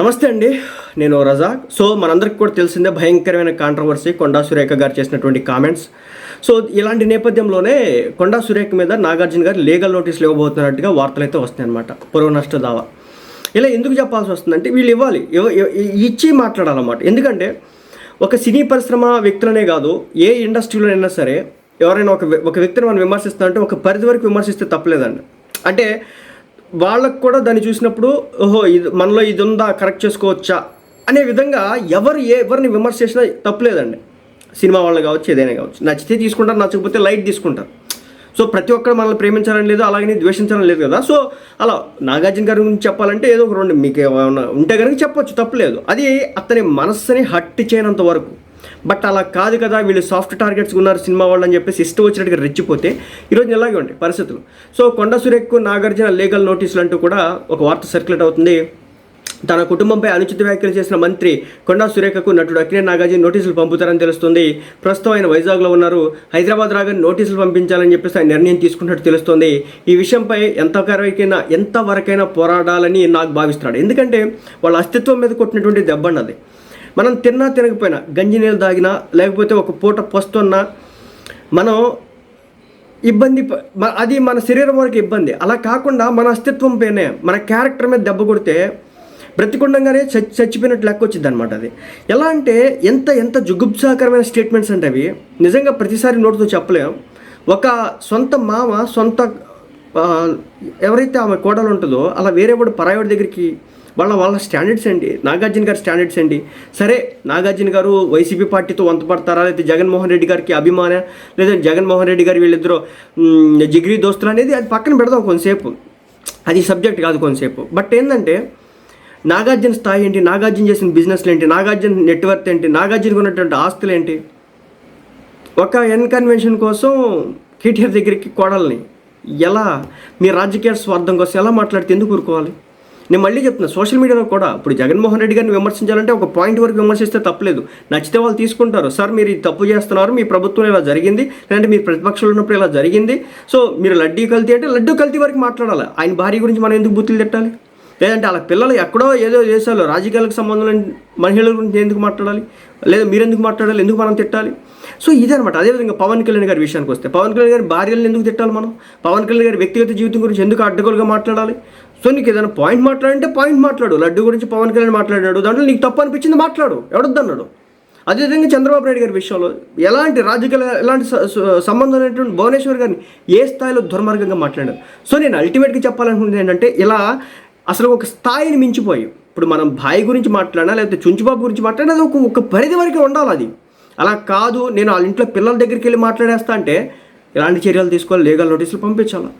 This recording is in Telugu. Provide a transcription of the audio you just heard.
నమస్తే అండి నేను రజాక్. సో మనందరికి కూడా తెలిసిందే భయంకరమైన కాంట్రవర్సీ కొండా సురేఖ గారు చేసినటువంటి కామెంట్స్ సో ఇలాంటి నేపథ్యంలోనే కొండా సురేఖ మీద నాగార్జున గారు లీగల్ నోటీసులు ఇవ్వబోతున్నట్టుగా వార్తలు అయితే వస్తాయి అనమాట పొరుగు నష్ట దావా. ఇలా ఎందుకు చెప్పాల్సి వస్తుందంటే వీళ్ళు ఇవ్వాలి. ఇచ్చి మాట్లాడాలన్నమాట. ఎందుకంటే ఒక సినీ పరిశ్రమ వ్యక్తులనే కాదు ఏ ఇండస్ట్రీలోనైనా సరే ఎవరైనా ఒక ఒక వ్యక్తిని మనం విమర్శిస్తామంటే ఒక పరిధి వరకు విమర్శిస్తే తప్పలేదండి. అంటే వాళ్ళకు కూడా దాన్ని చూసినప్పుడు ఓహో ఇది మనలో ఇది ఉందా కరెక్ట్ చేసుకోవచ్చా? అనే విధంగా ఎవరు ఏ ఎవరిని విమర్శ చేసినా తప్పలేదండి. సినిమా వాళ్ళు కావచ్చు ఏదైనా కావచ్చు. నచ్చితే తీసుకుంటారు నచ్చకపోతే లైట్ తీసుకుంటారు. సో ప్రతి ఒక్కరు మనల్ని ప్రేమించాలని లేదు అలాగని ద్వేషించాలని లేదు కదా. సో అలా నాగార్జున గారి గురించి చెప్పాలంటే ఏదో ఒక రెండు మీకు ఏమైనా ఉంటే కనుక చెప్పొచ్చు తప్పలేదు. అది అతని మనస్సుని హట్టి చేయనంత వరకు. బట్ అలా కాదు కదా వీళ్ళు సాఫ్ట్ టార్గెట్స్ ఉన్నారు సినిమా వాళ్ళు అని చెప్పేసి ఇష్టం వచ్చినట్టుగా రెచ్చిపోతే ఈరోజు ఇలాగే ఉంటాయి పరిస్థితులు. సో కొండ సురేఖ్ నాగార్జున లీగల్ నోటీసులు అంటూ కూడా ఒక వార్త సర్క్యులేట్ అవుతుంది. తన కుటుంబంపై అనుచిత వ్యాఖ్యలు చేసిన మంత్రి కొండా సురేఖకు నటుడు అక్కినే నాగార్జున నోటీసులు పంపుతారని తెలుస్తుంది. ప్రస్తుతం ఆయన వైజాగ్లో ఉన్నారు. హైదరాబాద్ రాగానే నోటీసులు పంపించాలని చెప్పేసి ఆయన నిర్ణయం తీసుకున్నట్టు తెలుస్తుంది. ఈ విషయంపై ఎంత ఎంతవరకైనా పోరాడాలని నాకు భావిస్తున్నాడు. ఎందుకంటే వాళ్ళ అస్తిత్వం మీద కొట్టినటువంటి దెబ్బ అన్నది. మనం తిన్నా తినకపోయినా గంజి నీళ్ళు తాగినా లేకపోతే ఒక పూట పొస్తున్నా మనం ఇబ్బంది అది మన శరీరం వరకు ఇబ్బంది. అలా కాకుండా మన అస్తిత్వం పైనే మన క్యారెక్టర్ మీద దెబ్బ కొడితే బ్రతికుండంగానే చచ్చి చచ్చిపోయినట్టు లెక్క వచ్చింది అనమాట అది. ఎలా అంటే ఎంత ఎంత జుగుప్సాకరమైన స్టేట్మెంట్స్ అంటే అవి నిజంగా ప్రతిసారి నోటితో చెప్పలేం. ఒక సొంత మామ సొంత ఎవరైతే ఆమె కోడలు ఉంటుందో అలా వేరే వాడు పరాయవాడి దగ్గరికి వాళ్ళ వాళ్ళ స్టాండర్డ్స్ ఏంటి? నాగార్జున గారి స్టాండర్డ్స్ అండి సరే నాగార్జున గారు వైసీపీ పార్టీతో వంత పడతారా లేకపోతే జగన్మోహన్ రెడ్డి గారికి అభిమాన? లేదా జగన్మోహన్ రెడ్డి గారు వీళ్ళిద్దరూ జిగ్రీ దోస్తులు అనేది అది పక్కన పెడదాం కొంతసేపు. అది సబ్జెక్ట్ కాదు కొంతసేపు. బట్ ఏంటంటే నాగార్జున స్థాయి ఏంటి? నాగార్జున చేసిన బిజినెస్లు ఏంటి? నాగార్జున నెట్వర్క్ ఏంటి? నాగార్జునకు ఉన్నటువంటి ఆస్తులు ఏంటి? ఒక ఎన్ కన్వెన్షన్ కోసం కేటీఆర్ దగ్గరికి కోడల్ని ఎలా? మీ రాజకీయ స్వార్థం కోసం ఎలా మాట్లాడితే ఎందుకు ఊరుకోవాలి? నేను మళ్ళీ చెప్తున్నా సోషల్ మీడియాలో కూడా ఇప్పుడు జగన్మోహన్ రెడ్డి గారిని విమర్శించాలంటే ఒక పాయింట్ వరకు విమర్శిస్తే తప్పలేదు. నచ్చితే వాళ్ళు తీసుకుంటారు. సార్ మీరు ఇది తప్పు చేస్తున్నారు. మీ ప్రభుత్వం ఇలా జరిగింది. లేదంటే మీరు ప్రతిపక్షంలో ఉన్నప్పుడు ఇలా జరిగింది. సో మీరు లడ్డూ కల్తీ అంటే లడ్డూ కల్తీ వరకు మాట్లాడాలి. ఆయన భార్య గురించి మనం ఎందుకు బుద్ధులు తిట్టాలి? లేదంటే వాళ్ళ పిల్లలు ఎక్కడో ఏదో దేశాల్లో రాజకీయాలకు సంబంధం మహిళల గురించి ఎందుకు మాట్లాడాలి? లేదా మీరెందుకు మాట్లాడాలి? ఎందుకు మనం తిట్టాలి? సో ఇదనమాట అదేవిధంగా పవన్ కళ్యాణ్ గారి విషయానికి వస్తే పవన్ కళ్యాణ్ గారి భార్యలను ఎందుకు తిట్టాలి మనం? పవన్ కళ్యాణ్ గారి వ్యక్తిగత జీవితం గురించి ఎందుకు అడ్డగోలుగా మాట్లాడాలి? సో నీకు ఏదైనా పాయింట్ మాట్లాడంటే పాయింట్ మాట్లాడు. లడ్డు గురించి పవన్ కళ్యాణ్ మాట్లాడాడు. దాంట్లో నీకు తప్పు అనిపించింది మాట్లాడు. ఎవడొద్దన్నాడు? అదేవిధంగా చంద్రబాబు నాయుడు గారి విషయంలో ఎలాంటి రాజకీయ ఎలాంటి స- స- సంబంధం అనేటువంటి భువనేశ్వర్ గారిని ఏ స్థాయిలో దుర్మార్గంగా మాట్లాడారు? సో నేను అల్టిమేట్గా చెప్పాలనుకుంటుంది ఏంటంటే ఇలా అసలు ఒక స్థాయిని మించిపోయి ఇప్పుడు మనం భాయ్ గురించి మాట్లాడినా లేకపోతే చుంచుబాబు గురించి మాట్లాడినా అది ఒక ఒక పరిధి వరకు ఉండాలి అది. అలా కాదు నేను వాళ్ళ ఇంట్లో పిల్లల దగ్గరికి వెళ్ళి మాట్లాడేస్తా అంటే ఎలాంటి చర్యలు తీసుకోవాలి? లీగల్ నోటీసులు పంపించాలా?